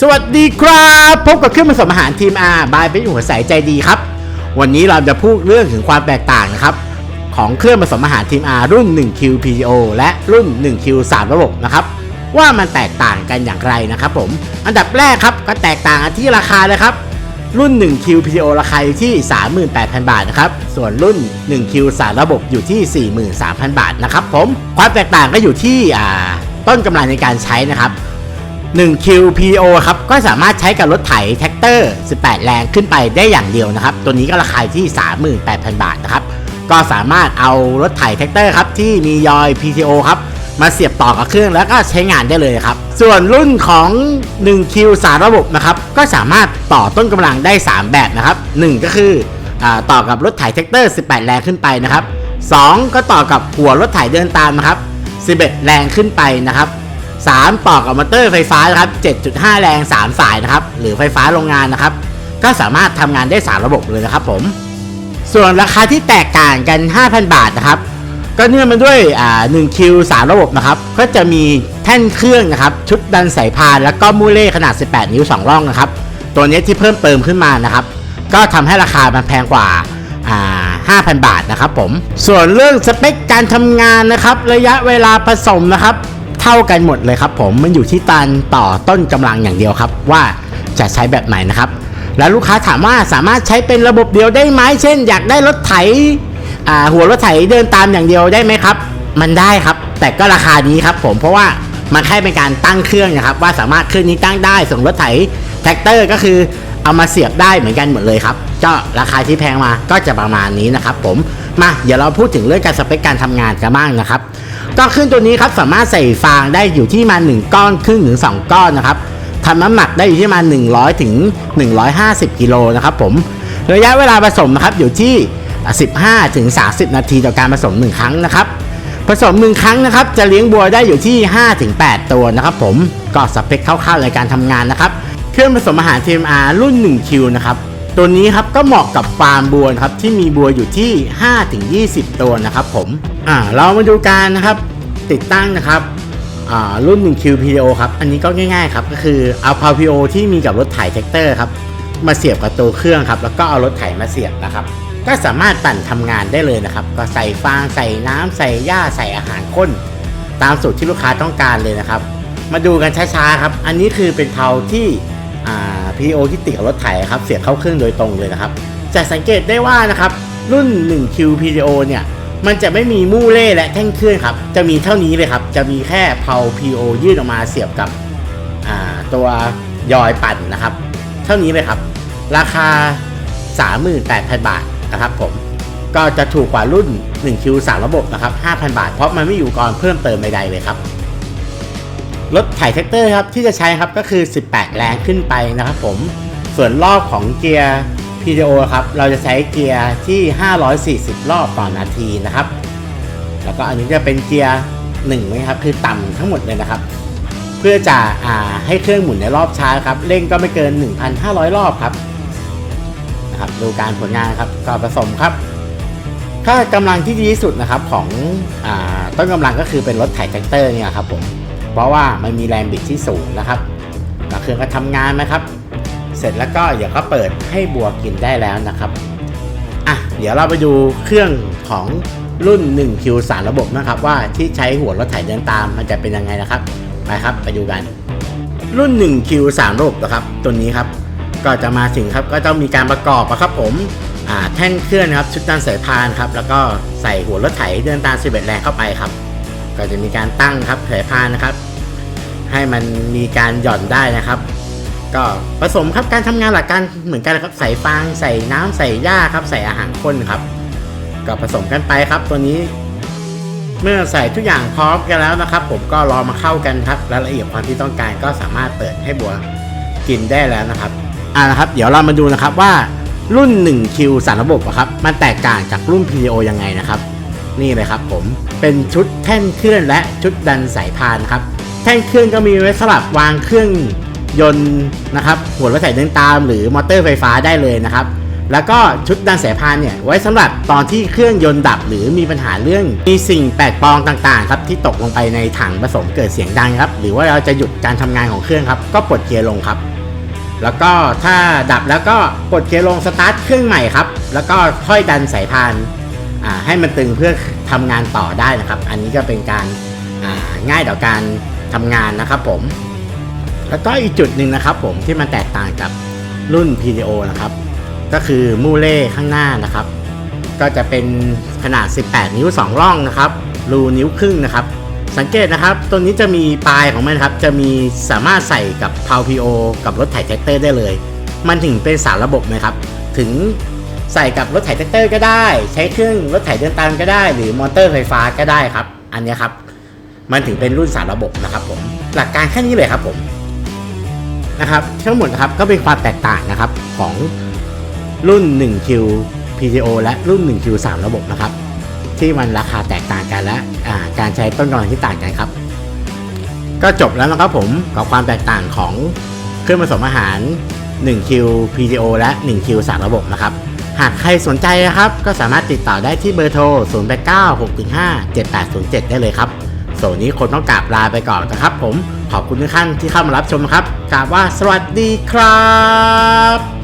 สวัสดีครับ พบกับเครื่องผสมอาหารทีม R บายเป็นหัวใสใจดีครับ วันนี้เราจะพูดเรื่องถึงความแตกต่างนะครับ ของเครื่องผสมอาหารทีม R รุ่น 1QPO และรุ่น 1Q 3 ระบบนะครับ ว่ามันแตกต่างกันอย่างไรนะครับผม อันดับแรกครับก็แตกต่างที่ราคาเลยครับ รุ่น 1QPO ราคาอยู่ที่ 38,000 บาทนะครับ ส่วนรุ่น 1Q 3 ระบบอยู่ที่ 43,000 บาทนะครับผมความแตกต่างก็อยู่ที่ต้นกำลังในการใช้นะครับ 1 QPO ครับ ก็สามารถใช้กับรถไถแท็กเตอร์ 18 แรงขึ้นไปได้อย่างเดียวนะครับ ตัวนี้ก็ราคาที่ 38,000 บาทนะครับ ก็สามารถเอารถไถแท็กเตอร์ครับที่มียอย PTO ครับมาเสียบต่อกับเครื่องแล้วก็ใช้งานได้เลยครับ ส่วนรุ่นของ 1Q สารระบบนะครับ ก็สามารถต่อต้นกำลังได้ 3 แบบนะครับ 1 ก็คืออต่อกับรถไถแท็กเตอร์ 18 แรงขึ้นไปนะครับ 2 ก็ต่อกับหัวรถไถเดินตามนะครับ 11 แรงขึ้นไปนะครับ 3ต่อกับมอเตอร์ไฟฟ้านะครับ 7.5 แรง 3 สายนะครับ หรือไฟฟ้าโรงงานนะครับ ก็สามารถทำงานได้ 3 ระบบเลยนะครับผม ส่วนราคาที่แตกต่างกัน 5,000 บาทนะครับ ก็เนื่องมาด้วยอ่า1คิว3ระบบนะครับ ก็จะมีแท่นเครื่องนะครับ ชุดดันสายพาน แล้วก็มูเล่ขนาด 18 นิ้ว 2 ร่องนะครับ ตัวนี้ที่เพิ่มเติมขึ้นมานะครับ ก็ทำให้ราคามันแพงกว่าอ่า5,000 บาทนะครับผม ส่วนเรื่องสเปคการทำงานนะครับ ระยะเวลาผสมนะครับ เท่ากันหมดเลยครับผมมันอยู่ที่ตันต่อต้นกำลังอย่างเดียวครับ ว่าจะใช้แบบไหนนะครับ แล้วลูกค้าถามว่าสามารถใช้เป็นระบบเดียวได้ไหมเช่น อยากได้รถไถหัวรถไถเดินตามอย่างเดียวได้ไหมครับ มันได้ครับ แต่ก็ราคานี้ครับผมเพราะว่ามันแค่เป็นการตั้งเครื่องนะครับ ว่าสามารถเครื่องนี้ตั้งได้ส่งรถไถแท็กเตอร์ก็คือเอามาเสียบได้เหมือนกันหมดเลยครับก็ราคาที่แพงมาก็จะประมาณนี้นะครับผมมาเดี๋ยวเราพูดถึงเรื่องการสเปคการทำงานกันบ้างนะครับ ก็ขึ้นตัวนี้ครับสามารถใส่ฟางได้อยู่ที่มา 1 ก้อนครึ่งถึง2 ก้อนนะครับทำน้ำหนักได้อยู่ที่มา 100ถึง150 กิโลนะครับผมระยะเวลาผสมนะครับอยู่ที่ 15ถึง30 นาทีต่อการผสม 1 ครั้งนะครับผสม1ครั้งนะครับจะเลี้ยงบัวได้อยู่ที่5ถึง8ตัวนะครับผมก็สเปคคร่าวๆในการทำงานนะครับเครื่องผสมอาหาร TMR รุ่น 1Q นะครับ ตัวนี้ครับก็เหมาะกับฟาร์มบัวครับที่มีบัวอยู่ที่5ถึง20 ตัวนะครับผมอ่าเรามาดูการนะครับติดตั้งนะครับอ่ารุ่น 1QPO ครับ อันนี้ก็ง่ายๆครับ ก็คือเอาพาว PTO ที่มีกับรถไถแท็กเตอร์ครับ มาเสียบกับตัวเครื่องครับ แล้วก็เอารถไถมาเสียบนะครับ ก็สามารถปั่นทำงานได้เลยนะครับ ก็ใส่ฟางใส่น้ำใส่หญ้าใส่อาหารข้น ตามสูตรที่ลูกค้าต้องการเลยนะครับ มาดูกันช้าๆครับ อันนี้คือเป็นเพาที่อ่า PO ที่ติดกับรถไถครับเสียบเข้าเครื่องโดยตรงเลยนะครับจะสังเกตได้ว่านะครับรุ่น 1Q PTO เนี่ยมันจะไม่มีมู่เล่และแท่งเครื่องครับจะมีเท่านี้เลยครับจะมีแค่เพา PO ยื่นออกมาเสียบกับตัวยอยปั่นนะครับ เท่านี้เลยครับ ราคา 38,000 บาทนะครับผมก็จะถูกกว่ารุ่น 1Q 3 ระบบนะครับ 5,000 บาท เพราะมันไม่อยู่ก่อนเพิ่มเติมใดๆเลยครับ รถไถแท็กเตอร์ครับที่จะใช้ครับก็คือ 18 แรงขึ้นไปนะครับผม ส่วนรอบของเกียร์ PTO ครับเราจะใช้เกียร์ที่ 540 รอบต่อนาทีนะครับ แล้วก็อันนี้จะเป็นเกียร์1นะครับคือต่ำทั้งหมดเลยนะครับ เพื่อจะอาให้เครื่องหมุนในรอบช้าครับเร่งก็ไม่เกิน 1,500 รอบครับนะครับดูการผลงานครับก็ผสมครับถ้ากำลังที่ดีที่สุดนะครับของอต้นกำลังก็คือเป็นรถไถแท็กเตอร์เนี่ยครับผม เพราะว่ามันมีแรงบิดที่สูงนะครับเครื่องก็ทำงานนะครับ เสร็จแล้วก็เดี๋ยวก็เปิดให้บัวกินได้แล้วนะครับอะเดี๋ยวเราไปดูเครื่องของรุ่น 1Q สาระบบนะครับ ว่าที่ใช้หัวรถไถเดินตามมันจะเป็นยังไงนะครับไปครับไปดูกัน รุ่น 1Q 3 ระบบนะครับ ตัวนี้ครับก็จะมาถึงครับก็ต้องมีการประกอบอะครับผมอ่าแท่นเครื่องนครับชุดดันสายพานครับแล้วก็ใส่หัวรถไถเดินตาม11แรงเข้าไปครับ ก็จะมีการตั้งครับสายพานนะครับ ให้มันมีการหย่อนได้นะครับ ก็ผสมครับการทำงานหลักการเหมือนกันนะครับใส่ฟางใส่น้ำใส่หญ้าครับ ใส่อาหารข้นครับ ก็ผสมกันไปครับตัวนี้ เมื่อใส่ทุกอย่างพร้อมกันแล้วนะครับ ผมก็รอมาเข้ากันครับรายละเอียดความที่ต้องการก็สามารถเปิดให้บัวกินได้แล้วนะครับอ่านะครับ เดี๋ยวเรามาดูนะครับว่ารุ่น 1Q สารระบบอะครับ มันแตกต่างจากรุ่น PTO ยังไงนะครับ นี่เลยครับผมเป็นชุดแท่นเคลื่อนและชุดดันสายพานครับแท่นเครื่องก็มีไว้สลับวางเครื่องยนต์นะครับหัวรถไถเดินตาม หรือมอเตอร์ไฟฟ้าได้เลยนะครับ แล้วก็ชุดดันสายพานเนี่ยไว้สำหรับตอนที่เครื่องยนต์ดับ หรือมีปัญหาเรื่องมีสิ่งแปลกปลอมต่างๆครับที่ตกลงไปในถังผสมเกิดเสียงดังครับหรือว่าเราจะหยุดการทำงานของเครื่องครับก็ปลดเกียร์ลงครับ แล้วก็ถ้าดับแล้วก็ปลดเกียร์ลงสตาร์ทเครื่องใหม่ครับแล้วก็ค่อยดันสายพาน ให้มันตึงเพื่อทำงานต่อได้นะครับ อันนี้ก็เป็นการาง่ายต่อการทำงานนะครับผม แล้วก็อีกจุดหนึ่งนะครับผมที่มันแตกต่างกับรุ่น PDO นะครับ ก็คือมูเล่ข้างหน้านะครับ ก็จะเป็นขนาด 18 นิ้ว 2 ร่องนะครับ รูนิ้วครึ่งนะครับ สังเกตนะครับ ตัวนี้จะมีปลายของมันครับ จะมีสามารถใส่กับพาวพีโอกับรถไถแท็กเตอร์ได้เลย มันถึงเป็นสารระบบนะครับ ถึง ใส่กับรถไถแท็กเตอร์ก็ได้ ใช้เครื่องรถไถเดินตามก็ได้ หรือมอเตอร์ไฟฟ้าก็ได้ครับ อันนี้ครับ มันถึงเป็นรุ่นสารระบบนะครับผมหลักการแค่นี้เลยครับผมนะครับทั้งหมดครับก็เป็นความแตกต่างนะครับของรุ่น 1Q PTO และรุ่น 1Q 3 ระบบนะครับ ที่มันราคาแตกต่างกันและการใช้ต้นกำลังที่ต่างกันครับ ก็จบแล้วนะครับผมกับความแตกต่างของเครื่องผสมอาหาร 1Q PTO และ 1Q 3 ระบบนะครับ หากใครสนใจนะครับ ก็สามารถติดต่อได้ที่เบอร์โทร 089657807 ได้เลยครับส่วนนี้คนต้องกราบลาไปก่อนนะครับผมขอบคุณทุกท่านที่เข้ามารับชมครับกราบว่าสวัสดีครับ